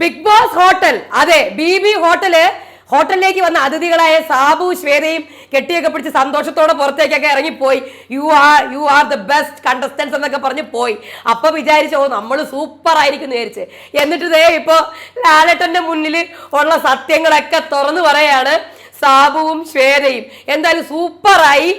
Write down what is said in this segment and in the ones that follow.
Bigg Boss hotel. അതെ B B hotel ഹോട്ടലിലേക്ക് വന്ന അതിഥികളായ സാബു ശ്വേതയും കെട്ടിയൊക്കെ പിടിച്ച് സന്തോഷത്തോടെ പുറത്തേക്കൊക്കെ ഇറങ്ങിപ്പോയി. You are you are the best contestants എന്നൊക്കെ പറഞ്ഞ് പോയി. അപ്പൊ വിചാരിച്ചു നമ്മൾ സൂപ്പർ ആയിരിക്കും വിചാരിച്ച്. എന്നിട്ട് ദേ ഇപ്പോ ലാലട്ടന്റെ മുന്നിൽ ഉള്ള സത്യങ്ങളൊക്കെ തുറന്നു പറയാണ് സാബുവും ശ്വേതയും. എന്തായാലും സൂപ്പറായി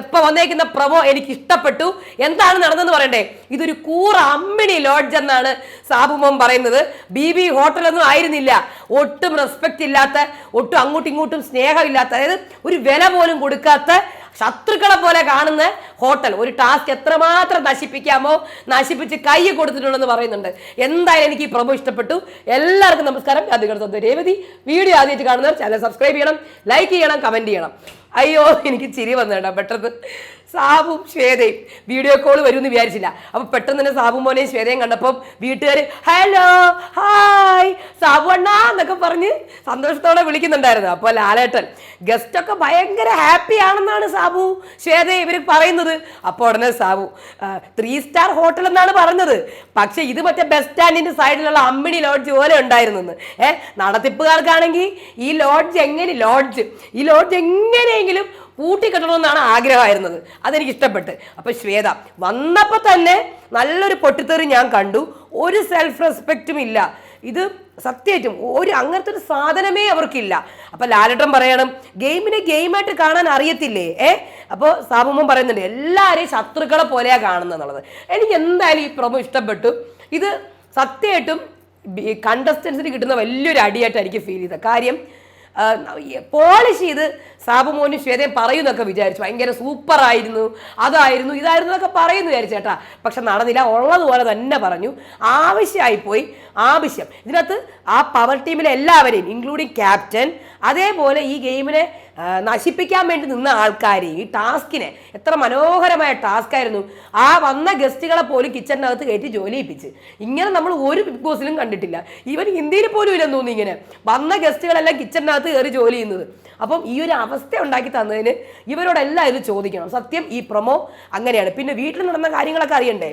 ഇപ്പൊ വന്നേക്കുന്ന പ്രമോ എനിക്ക് ഇഷ്ടപ്പെട്ടു എന്താണ് നടന്നെന്ന് പറയണ്ടേ? ഇതൊരു കൂറ അമ്മിണി ലോഡ്ജ് എന്നാണ് സാബുമോൻ പറയുന്നത്. ബി ബി ഹോട്ടലൊന്നും ആയിരുന്നില്ല. ഒട്ടും റെസ്പെക്റ്റ് ഇല്ലാത്ത ഒട്ടും അങ്ങോട്ടും ഇങ്ങോട്ടും സ്നേഹമില്ലാത്ത അതായത് ഒരു വില പോലും കൊടുക്കാത്ത ശത്രുക്കളെ പോലെ കാണുന്ന ഹോട്ടൽ. ഒരു ടാസ്ക് എത്രമാത്രം നശിപ്പിക്കാമോ നശിപ്പിച്ച് കൈ കൊടുത്തിട്ടുണ്ടെന്ന് പറയുന്നുണ്ട്. എന്തായാലും എനിക്ക് ഈ പ്രഭു ഇഷ്ടപ്പെട്ടു. എല്ലാവർക്കും നമസ്കാരം. സ്വന്തം രേവതി. വീഡിയോ ആദ്യമായിട്ട് കാണുന്നവർ ചാനൽ സബ്സ്ക്രൈബ് ചെയ്യണം ലൈക്ക് ചെയ്യണം കമന്റ് ചെയ്യണം. അയ്യോ എനിക്ക് ചിരി വന്നു പെട്ടെന്ന്. സാബും ശ്വേതയും. വീഡിയോ കോൾ വരുമെന്ന് വിചാരിച്ചില്ല. അപ്പൊ പെട്ടെന്ന് തന്നെ സാബു മോനെയും ശ്വേതയും കണ്ടപ്പം വീട്ടുകാർ ഹലോ ഹായ് സാബു അണ്ണാ എന്നൊക്കെ പറഞ്ഞ് സന്തോഷത്തോടെ വിളിക്കുന്നുണ്ടായിരുന്നു. അപ്പോൾ ലാലേട്ടൻ ഗസ്റ്റ് ഒക്കെ ഭയങ്കര ഹാപ്പി ആണെന്നാണ് സാബു ശ്വേത ഇവർ പറയുന്നത്. അപ്പോൾ ഉടനെ സാബു ത്രീ സ്റ്റാർ ഹോട്ടൽ എന്നാണ് പറഞ്ഞത്. പക്ഷെ ഇത് മറ്റേ ബസ് സ്റ്റാൻഡിന്റെ സൈഡിലുള്ള അമ്മിണി ലോഡ്ജ് പോലെ ഉണ്ടായിരുന്നു ഏഹ് നടത്തിപ്പുകാർക്കാണെങ്കിൽ ഈ ലോഡ്ജ് എങ്ങനെ ലോഡ്ജ് ഈ ലോഡ്ജ് എങ്ങനെയെങ്കിലും പൂട്ടിക്കെട്ടണമെന്നാണ് ആഗ്രഹമായിരുന്നത്. അതെനിക്ക് ഇഷ്ടപ്പെട്ട് അപ്പൊ ശ്വേത വന്നപ്പോൾ തന്നെ നല്ലൊരു പൊട്ടിത്തെറി ഞാൻ കണ്ടു. ഒരു സെൽഫ് റെസ്പെക്റ്റും ഇല്ല. ഇത് സത്യമായിട്ടും ഒരു അങ്ങനത്തെ ഒരു സാധനമേ അവർക്കില്ല. അപ്പൊ ലാലട്ടൻ പറയണം ഗെയിമിനെ ഗെയിമായിട്ട് കാണാൻ അറിയത്തില്ലേ? ഏ? അപ്പോൾ സാബുമ്മൻ പറയുന്നുണ്ട് എല്ലാവരെയും ശത്രുക്കളെ പോലെയാ കാണുന്നത് എന്നുള്ളത്. എനിക്ക് എന്തായാലും ഈ പ്രൊമോ ഇഷ്ടപ്പെട്ടു. ഇത് സത്യമായിട്ടും കണ്ടസ്റ്റൻസിന് കിട്ടുന്ന വലിയൊരു അടിയായിട്ട് എനിക്ക് ഫീൽ ചെയ്തത്. കാര്യം പോളിഷ് ചെയ്ത് സാബുമോനും ശ്വേതയും പറയുന്നൊക്കെ വിചാരിച്ചു. ഭയങ്കര സൂപ്പർ ആയിരുന്നു. അതായിരുന്നു ഇതായിരുന്നു എന്നൊക്കെ പറയുന്നു വിചാരിച്ചു ചേട്ടാ പക്ഷെ നടന്നില്ല ഉള്ളതുപോലെ തന്നെ പറഞ്ഞു. ആവശ്യമായി പോയി ആവശ്യം. ഇതിനകത്ത് ആ പവർ ടീമിലെ എല്ലാവരെയും ഇൻക്ലൂഡിങ് ക്യാപ്റ്റൻ അതേപോലെ ഈ ഗെയിമിനെ നശിപ്പിക്കാൻ വേണ്ടി നിന്ന ആൾക്കാരെ ഈ ടാസ്കിനെ എത്ര മനോഹരമായ ടാസ്ക് ആയിരുന്നു ആ വന്ന ഗസ്റ്റുകളെ പോലും കിച്ചണിനകത്ത് കയറ്റി ജോലി ചെയ്യിപ്പിച്ച് ഇങ്ങനെ നമ്മൾ ഒരു ബിഗ് ബോസിലും കണ്ടിട്ടില്ല. ഇവൻ ഹിന്ദിയിൽ പോലും ഇല്ലെന്ന് തോന്നുന്നു ഇങ്ങനെ. വന്ന ഗസ്റ്റുകളെല്ലാം കിച്ചണിനകത്ത് കയറി ജോലി ചെയ്യുന്നത്. അപ്പം ഈ ഒരു അവസ്ഥ ഉണ്ടാക്കി തന്നതിന് ഇവരോടെല്ലാം ഇത് ചോദിക്കണം. സത്യം ഈ പ്രൊമോ അങ്ങനെയാണ്. പിന്നെ വീട്ടിൽ നടന്ന കാര്യങ്ങളൊക്കെ അറിയണ്ടേ?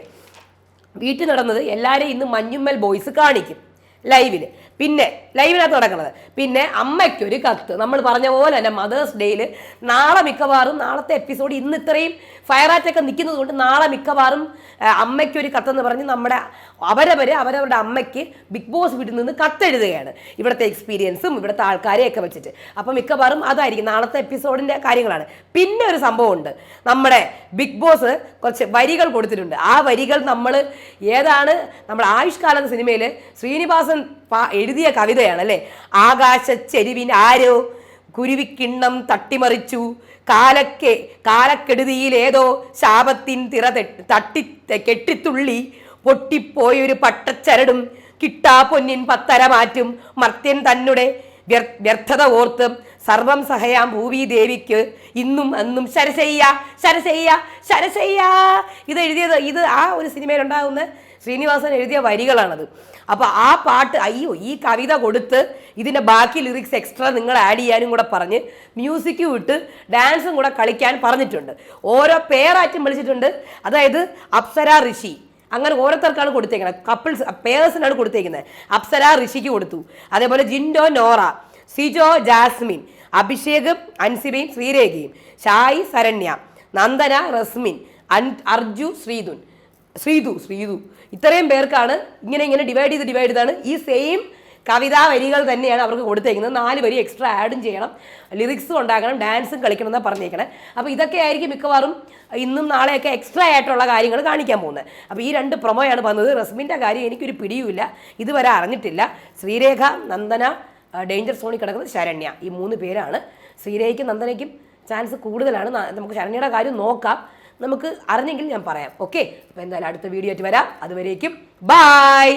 വീട്ടിൽ നടന്നത് എല്ലാവരെയും ഇന്ന് മഞ്ഞുമ്മൽ ബോയ്സ് കാണിക്കും. ലൈവിൽ പിന്നെ ലൈവിനകത്ത് നടക്കുന്നത്. പിന്നെ അമ്മയ്ക്കൊരു കത്ത്. നമ്മൾ പറഞ്ഞ പോലെ തന്നെ മദേഴ്സ് ഡേയിൽ നാളെ മിക്കവാറും നാളത്തെ എപ്പിസോഡ് ഇന്ന് ഇത്രയും ഫയറാറ്റൊക്കെ നിൽക്കുന്നത് കൊണ്ട് നാളെ മിക്കവാറും അമ്മയ്ക്കൊരു കത്തെന്ന് പറഞ്ഞ് നമ്മുടെ അവരവർ അവരവരുടെ അമ്മയ്ക്ക് ബിഗ് ബോസ് വീട്ടിൽ നിന്ന് കത്തെഴുതുകയാണ്. ഇവിടുത്തെ എക്സ്പീരിയൻസും ഇവിടുത്തെ ആൾക്കാരെയൊക്കെ വെച്ചിട്ട്. അപ്പം മിക്കവാറും അതായിരിക്കും നാളത്തെ എപ്പിസോഡിന്റെ കാര്യങ്ങളാണ്. പിന്നെ ഒരു സംഭവമുണ്ട് നമ്മുടെ ബിഗ് ബോസ് കുറച്ച് വരികൾ കൊടുത്തിട്ടുണ്ട്. ആ വരികൾ നമ്മൾ ഏതാണ്? നമ്മുടെ ആയുഷ്കാലം സിനിമയിൽ ശ്രീനിവാസൻ എഴുതിയ കവിതയാണ് അല്ലേ ആകാശ ചെരുവിൻ ആരോ കുരുവിക്കിണ്ണം തട്ടിമറിച്ചു. കാലക്കെ കാലക്കെടുതിയിലേതോ ശാപത്തിൻ തിറ തട്ടി കെട്ടിത്തുള്ളി പൊട്ടിപ്പോയൊരു പട്ടച്ചരടും കിട്ടാ പൊന്നിൻ പത്തര മാറ്റും. മർത്യൻ തന്നെ വ്യർ- വ്യർത്ഥത ഓർത്ത് സർവം സഹയാം ഭൂവി ദേവിക്ക് ഇന്നും അന്നും ശരശയ്യ ശരശയ്യ ശരശയ്യ. ഇത് എഴുതിയത് ഇത് ആ ഒരു സിനിമയിലുണ്ടാകുന്ന ശ്രീനിവാസൻ എഴുതിയ വരികളാണത്. അപ്പോൾ ആ പാട്ട് അയ്യോ ഈ കവിത കൊടുത്ത് ഇതിന്റെ ബാക്കി ലിറിക്സ് എക്സ്ട്രാ നിങ്ങൾ ആഡ് ചെയ്യാനും കൂടെ പറഞ്ഞ് മ്യൂസിക്കും ഇട്ട് ഡാൻസും കൂടെ കളിക്കാൻ പറഞ്ഞിട്ടുണ്ട്. ഓരോ പേരാറ്റും വിളിച്ചിട്ടുണ്ട്. അതായത് അപ്സര ഋഷി. അങ്ങനെ ഓരോരുത്തർക്കാണ് കൊടുത്തേക്കുന്നത് കപ്പിൾസ് പേഴ്സിനാണ് കൊടുത്തേക്കുന്നത്. അപ്സര ഋഷിക്ക് കൊടുത്തു. അതേപോലെ ജിൻഡോ നോറ സിജോ ജാസ്മിൻ അഭിഷേകും അൻസിബയും ശ്രീരേഖയും ഷായി സരണ്യ നന്ദന റസ്മിൻ അർജു ശ്രീധുൻ. ശ്രീതു ശ്രീതു. ഇത്രയും പേർക്കാണ് ഇങ്ങനെ ഇങ്ങനെ ഡിവൈഡ് ചെയ്ത് ഡിവൈഡ് ചെയ്താണ്. ഈ സെയിം കവിതാ വരികൾ തന്നെയാണ് അവർക്ക് കൊടുത്തേക്കുന്നത്. നാല് വരി എക്സ്ട്രാ ആഡും ചെയ്യണം. ലിറിക്സും ഉണ്ടാക്കണം ഡാൻസും കളിക്കണം എന്നാണ് പറഞ്ഞേക്കണേ. അപ്പോൾ ഇതൊക്കെ ആയിരിക്കും മിക്കവാറും ഇന്നും നാളെയൊക്കെ എക്സ്ട്രാ ആയിട്ടുള്ള കാര്യങ്ങൾ കാണിക്കാൻ പോകുന്നത്. അപ്പോൾ ഈ രണ്ട് പ്രൊമോയാണ് വന്നത്. റസ്മിന്റെ കാര്യം എനിക്കൊരു പിടിയുമില്ല. ഇതുവരെ അറിഞ്ഞിട്ടില്ല. ശ്രീരേഖ നന്ദന ഡേഞ്ചർ സോണിൽ കിടക്കുന്നത് ശരണ്യ. ഈ മൂന്ന് പേരാണ്. ശ്രീരേഖയ്ക്കും നന്ദനയ്ക്കും ചാൻസ് കൂടുതലാണ്. നമുക്ക് ശരണ്യയുടെ കാര്യം നോക്കാം. നമുക്ക് അറിഞ്ഞെങ്കിൽ ഞാൻ പറയാം. ഓക്കെ അപ്പോൾ എന്തായാലും അടുത്ത വീഡിയോ ആയിട്ട് വരാം. അതുവരേക്കും. ബായ്